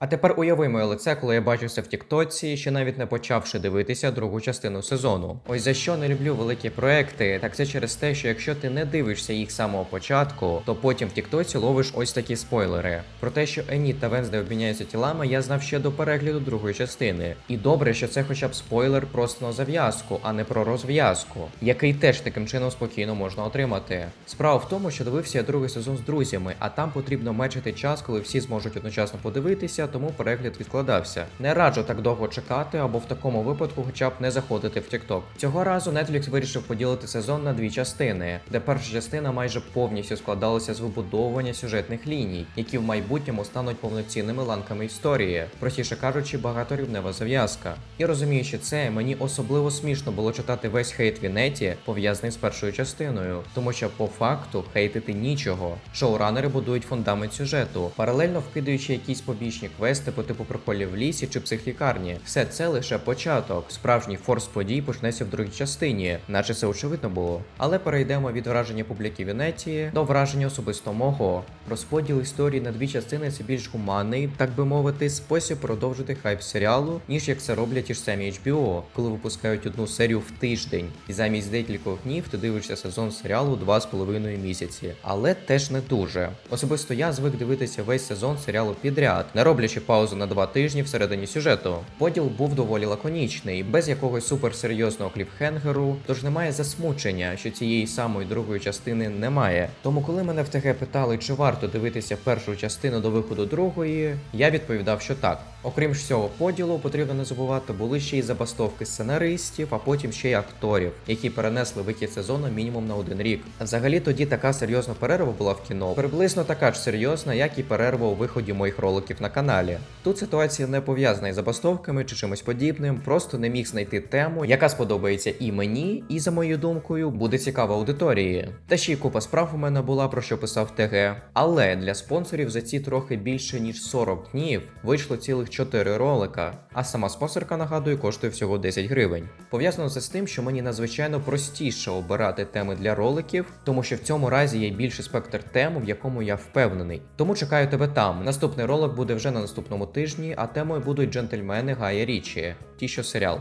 А тепер уяви моє лице, коли я бачився в Тіктоці, ще навіть не почавши дивитися другу частину сезону. Ось за що не люблю великі проекти, так це через те, що якщо ти не дивишся їх з самого початку, то потім в Тіктоці ловиш ось такі спойлери. Про те, що Еніт та Венсдей обміняються тілами, я знав ще до перегляду другої частини. І добре, що це хоча б спойлер просто на зав'язку, а не про розв'язку, який теж таким чином спокійно можна отримати. Справа в тому, що дивився я другий сезон з друзями, а там потрібно мечити час, коли всі зможуть одночасно подивитися, тому перегляд відкладався. Не раджу так довго чекати, або в такому випадку хоча б не заходити в TikTok. Цього разу Netflix вирішив поділити сезон на дві частини, де перша частина майже повністю складалася з вибудовування сюжетних ліній, які в майбутньому стануть повноцінними ланками історії, простіше кажучи, багаторівнева зав'язка. І розуміючи це, мені особливо смішно було читати весь хейт в інеті, пов'язаний з першою частиною, тому що по факту хейтити нічого. Шоуранери будують фундамент сюжету, паралельно вкидаючи якісь побічні квести по типу приколів в лісі чи психлікарні. Все це лише початок. Справжній форс подій почнеться в другій частині, наче це очевидно було. Але перейдемо від враження публіки в інеті до враження особисто мого. Розподіл історії на дві частини це більш гуманний, так би мовити, спосіб продовжити хайп серіалу, ніж як це роблять ті ж самі HBO, коли випускають одну серію в тиждень, і замість декількох днів ти дивишся сезон серіалу два з половиною місяці. Але теж не дуже. Особисто я звик дивитися весь сезон серіалу підряд, не роблячи паузу на два тижні всередині сюжету. Поділ був доволі лаконічний, без якогось суперсерйозного кліпхенгеру, тож немає засмучення, що цієї самої другої частини немає. Тому, коли мене в ТГ питали, чи варто дивитися першу частину до виходу другої, я відповідав, що так. Окрім ж цього поділу, потрібно не забувати, були ще й забастовки сценаристів, а потім ще й акторів, які перенесли вихід сезону мінімум на один рік. Взагалі тоді така серйозна перерва була в кіно, приблизно така ж серйозна, як і перерва у виході моїх роликів на каналі. Тут ситуація не пов'язана із забастовками чи чимось подібним, просто не міг знайти тему, яка сподобається і мені, і за моєю думкою буде цікава аудиторії. Та ще й купа справ у мене була про що писав ТГ. Але для спонсорів за ці трохи більше ніж 40 днів вийшло цілих 4 ролика, а сама спонсорка, нагадую, коштує всього 10 гривень. Пов'язано це з тим, що мені надзвичайно простіше обирати теми для роликів, тому що в цьому разі є більший спектр тем, в якому я впевнений. Тому чекаю тебе там. Наступний ролик буде вже на наступному тижні, а темою будуть джентльмени Гая Річі, ті, що серіал.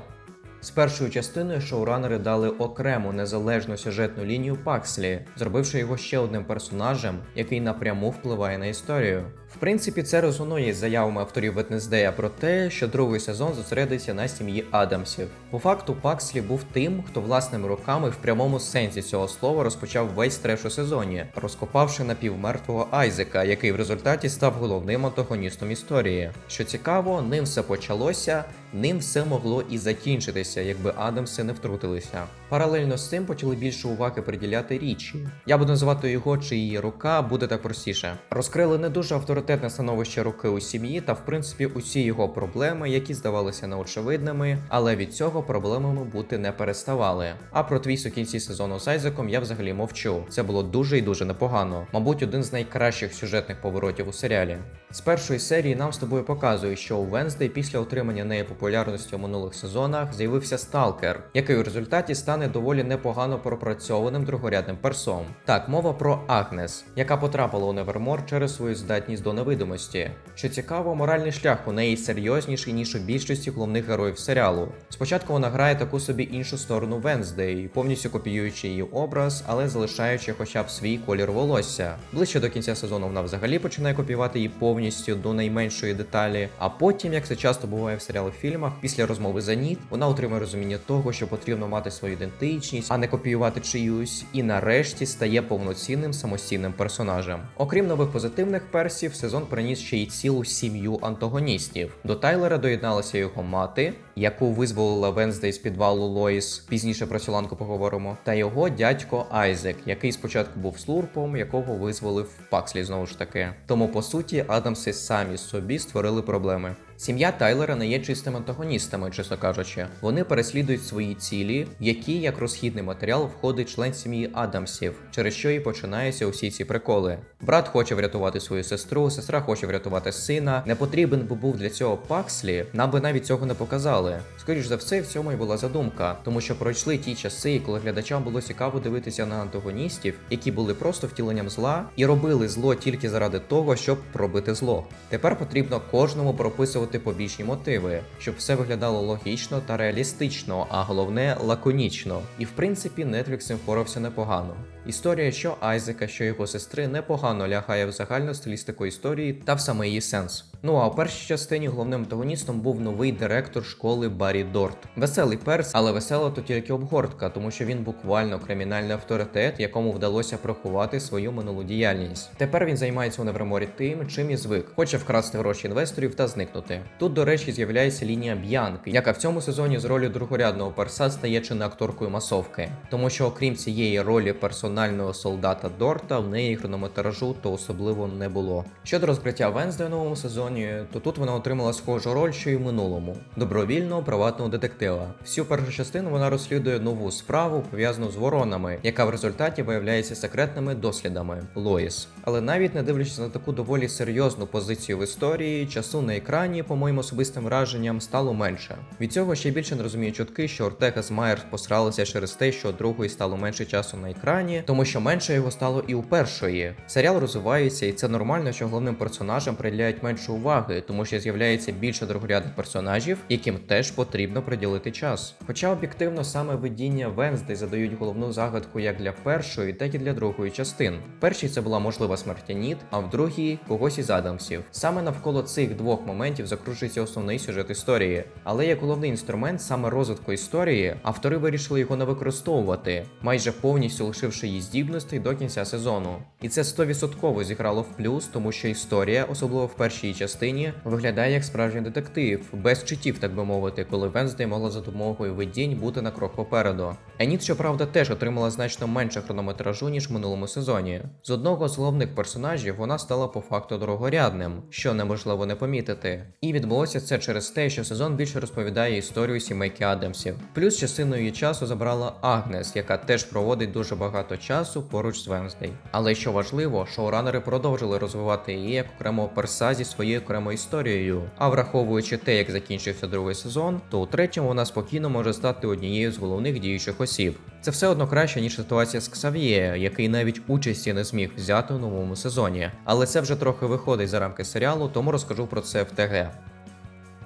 З першою частиною шоуранери дали окрему незалежну сюжетну лінію Пакслі, зробивши його ще одним персонажем, який напряму впливає на історію. В принципі, це резонує з заявами авторів Wednesday про те, що другий сезон зосередиться на сім'ї Адамсів. По факту, Пакслі був тим, хто власними руками в прямому сенсі цього слова розпочав весь треш у сезоні, розкопавши напівмертвого Айзека, який в результаті став головним антагоністом історії. Що цікаво, ним все почалося, ним все могло і закінчитися, якби Адамси не втрутилися. Паралельно з цим почали більше уваги приділяти річі. Я буду називати його чи її рука, буде так простіше. Розкрили не дуже авторитетне становище руки у сім'ї та, в принципі, усі його проблеми, які здавалися неочевидними, але від цього проблемами бути не переставали. А про твіст у кінці сезону з Айзеком я взагалі мовчу. Це було дуже і дуже непогано. Мабуть, один з найкращих сюжетних поворотів у серіалі. З першої серії нам з тобою показують, що у Венздей після отримання неї популярності у минулих сезонах з'явився сталкер, який у результаті стане доволі непогано пропрацьованим другорядним персом. Так, мова про Агнес, яка потрапила у Невермор через свою здатність до невидимості. Що цікаво, моральний шлях у неї серйозніший ніж у більшості головних героїв серіалу. Спочатку вона грає таку собі іншу сторону Венздей, повністю копіюючи її образ, але залишаючи хоча б свій колір волосся. Ближче до кінця сезону вона взагалі починає копіювати її повністю до найменшої деталі. А потім, як це часто буває в серіалах фільмах, після розмови за ніт, вона отримує розуміння того, що потрібно мати свою ідентичність, а не копіювати чиюсь, і нарешті стає повноцінним самостійним персонажем. Окрім нових позитивних персів, сезон приніс ще й цілу сім'ю антагоністів. До Тайлера доєдналася його мати, яку визволила Венздей з підвалу Лоїс. Пізніше про цю поговоримо. Та його дядько Айзек, який спочатку був слурпом, якого визволив Пакслі знову ж таки. Тому по суті Адамси самі собі створили проблеми. Сім'я Тайлера не є чистими антагоністами, чесно кажучи. Вони переслідують свої цілі, які як розхідний матеріал входить член сім'ї Адамсів, через що і починаються усі ці приколи. Брат хоче врятувати свою сестру, сестра хоче врятувати сина. Не потрібен би був для цього Пакслі, нам би навіть цього не показали. Скоріш за все, в цьому і була задумка, тому що пройшли ті часи, коли глядачам було цікаво дивитися на антагоністів, які були просто втіленням зла і робили зло тільки заради того, щоб пробити зло. Тепер потрібно кожному прописувати побічні мотиви, щоб все виглядало логічно та реалістично, а головне лаконічно. І в принципі, Netflix цим впорався непогано. Історія, що Айзека, що його сестри непогано лягає в загальну стилістику історії та в саме її сенс. Ну а у першій частині головним антагоністом був новий директор школи Баррі Дорт. Веселий перс, але весела то тільки обгортка, тому що він буквально кримінальний авторитет, якому вдалося приховати свою минулу діяльність. Тепер він займається у Неверморі тим, чим і звик, хоче вкрасти гроші інвесторів та зникнути. Тут, до речі, з'являється лінія Б'янки, яка в цьому сезоні з ролі другорядного перса стає чи не акторкою масовки, тому що окрім цієї ролі персонального солдата Дорта, в неї хронометражу то особливо не було. Щодо розкриття Венсдей у новому сезоні, то тут вона отримала схожу роль, що й в минулому добровільного приватного детектива. Всю першу частину вона розслідує нову справу, пов'язану з воронами, яка в результаті виявляється секретними дослідами Лоїс. Але навіть не дивлячись на таку доволі серйозну позицію в історії, часу на екрані, по моїм особистим враженням, стало менше. Від цього ще більше не розумію чутки, що Ортега з Майерс посралися через те, що другої стало менше часу на екрані, тому що менше його стало і у першої. Серіал розвивається, і це нормально, що головним персонажам приділяють менше уваги, тому що з'являється більше другорядних персонажів, яким теж потрібно приділити час. Хоча об'єктивно саме видіння Венздей задають головну загадку як для першої, так і для другої частин. В першій це була можлива смерть Аніт, а в другій когось із Адамсів. Саме навколо цих двох моментів закружується основний сюжет історії. Але як головний інструмент саме розвитку історії, автори вирішили його не використовувати, майже повністю лишивши її здібностей до кінця сезону. І це 100% зіграло в плюс, тому що історія, особливо в першій частині, виглядає як справжній детектив, без читів, так би мовити, коли Венздей могла за допомогою видінь бути на крок попереду. Еніт, щоправда, теж отримала значно менше хронометражу, ніж в минулому сезоні. З одного з головних персонажів вона стала по факту дорогорядним, що неможливо не помітити. І відбулося це через те, що сезон більше розповідає історію сімейки Адамсів. Плюс частиною її часу забрала Агнес, яка теж проводить дуже багато часу поруч з Венздей. Але що важливо, шоуранери продовжили розвивати її як окремого перса зі своєю окремою історією. А враховуючи те, як закінчився другий сезон, то у третьому вона спокійно може стати однією з головних діючих осіб. Це все одно краще, ніж ситуація з Ксав'є, який навіть участі не зміг взяти у новому сезоні. Але це вже трохи виходить за рамки серіалу, тому розкажу про це в ТГ.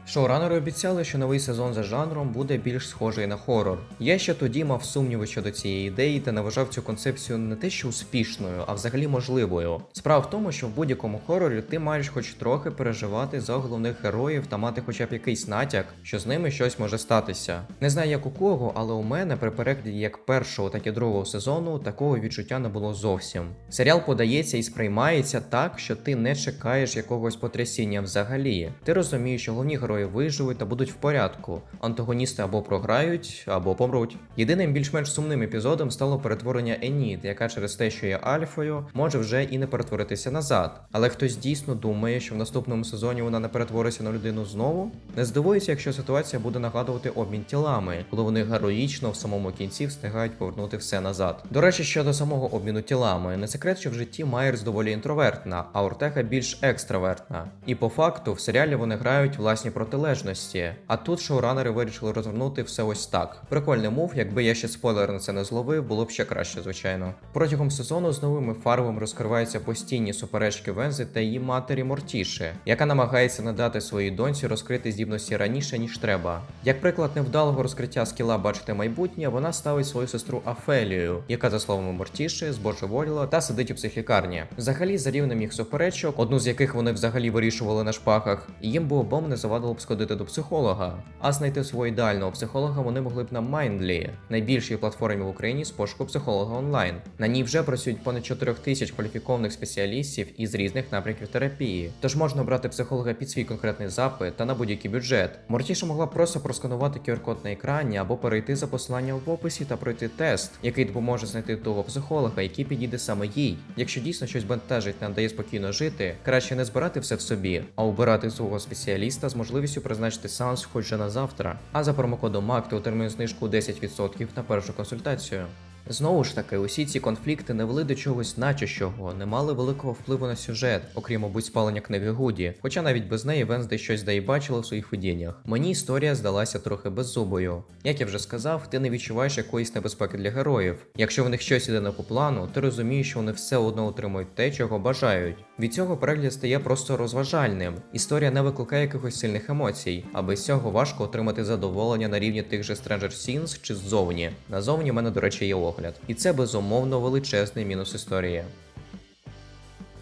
Шоуранери обіцяли, що новий сезон за жанром буде більш схожий на хорор. Я ще тоді мав сумніви щодо цієї ідеї та не вважав цю концепцію не те, що успішною, а взагалі можливою. Справа в тому, що в будь-якому хорорі ти маєш хоч трохи переживати за головних героїв та мати хоча б якийсь натяк, що з ними щось може статися. Не знаю як у кого, але у мене при перегляді як першого, так і другого сезону такого відчуття не було зовсім. Серіал подається і сприймається так, що ти не чекаєш якогось потрясіння взагалі. Ти розумієш, що головні герої виживуть та будуть в порядку. Антагоністи або програють, або помруть. Єдиним більш-менш сумним епізодом стало перетворення Еніт, яка через те, що є альфою, може вже і не перетворитися назад. Але хтось дійсно думає, що в наступному сезоні вона не перетвориться на людину знову. Не здивується, якщо ситуація буде нагадувати обмін тілами, коли вони героїчно в самому кінці встигають повернути все назад. До речі, щодо самого обміну тілами, не секрет, що в житті Майерс доволі інтровертна, а Ортега більш екстравертна. І по факту в серіалі вони грають власні протилежності. А тут шоуранери вирішили розвернути все ось так. Прикольний мув, якби я ще спойлер на це не зловив, було б ще краще, звичайно. Протягом сезону з новими фарбами розкриваються постійні суперечки Вензи та її матері Мортіші, яка намагається надати своїй доньці розкрити здібності раніше ніж треба. Як приклад невдалого розкриття скіла бачити майбутнє, вона ставить свою сестру Афелію, яка, за словами Мортіші, збожеволіла та сидить у психлікарні. Взагалі, за рівнем їх суперечок, одну з яких вони взагалі вирішували на шпахах, їм би обом не завадило б сходити до психолога. А знайти свого ідеального психолога вони могли б на Mindly, найбільшій платформі в Україні з пошуку психолога онлайн. На ній вже працюють понад 4 тисяч кваліфікованих спеціалістів із різних напрямків терапії. Тож можна обрати психолога під свій конкретний запит та на будь-який бюджет. Мортіша могла просто просканувати QR-код на екрані або перейти за посиланням в описі та пройти тест, який допоможе знайти того психолога, який підійде саме їй. Якщо дійсно щось бентежить та не дає спокійно жити, краще не збирати все в собі, а обирати свого спеціаліста з можливістю можливістю призначити сеанс хоч на завтра. А за промокодом MAC ти отримуєш знижку 10% на першу консультацію. Знову ж таки, усі ці конфлікти не вели до чогось значущого, не мали великого впливу на сюжет, окрім, мабуть, спалення книги Гуді. Хоча навіть без неї Венсдей щось бачила в своїх видіннях. Мені історія здалася трохи беззубою. Як я вже сказав, ти не відчуваєш якоїсь небезпеки для героїв. Якщо в них щось іде не по плану, ти розумієш, що вони все одно отримують те, чого бажають. Від цього перегляд стає просто розважальним. Історія не викликає якихось сильних емоцій, а без цього важко отримати задоволення на рівні тих же Stranger Things чи ззовні. Назовні в мене, до речі, є огляд. І це безумовно величезний мінус історії.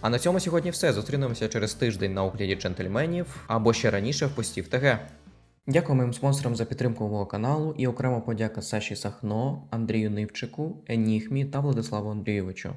А на цьому сьогодні все. Зустрінемося через тиждень на огляді джентльменів або ще раніше в пості в ТГ. Дякую моїм спонсорам за підтримку мого каналу і окрема подяка Саші Сахно, Андрію Нивчику, Енігмі та Владиславу Андрійовичу.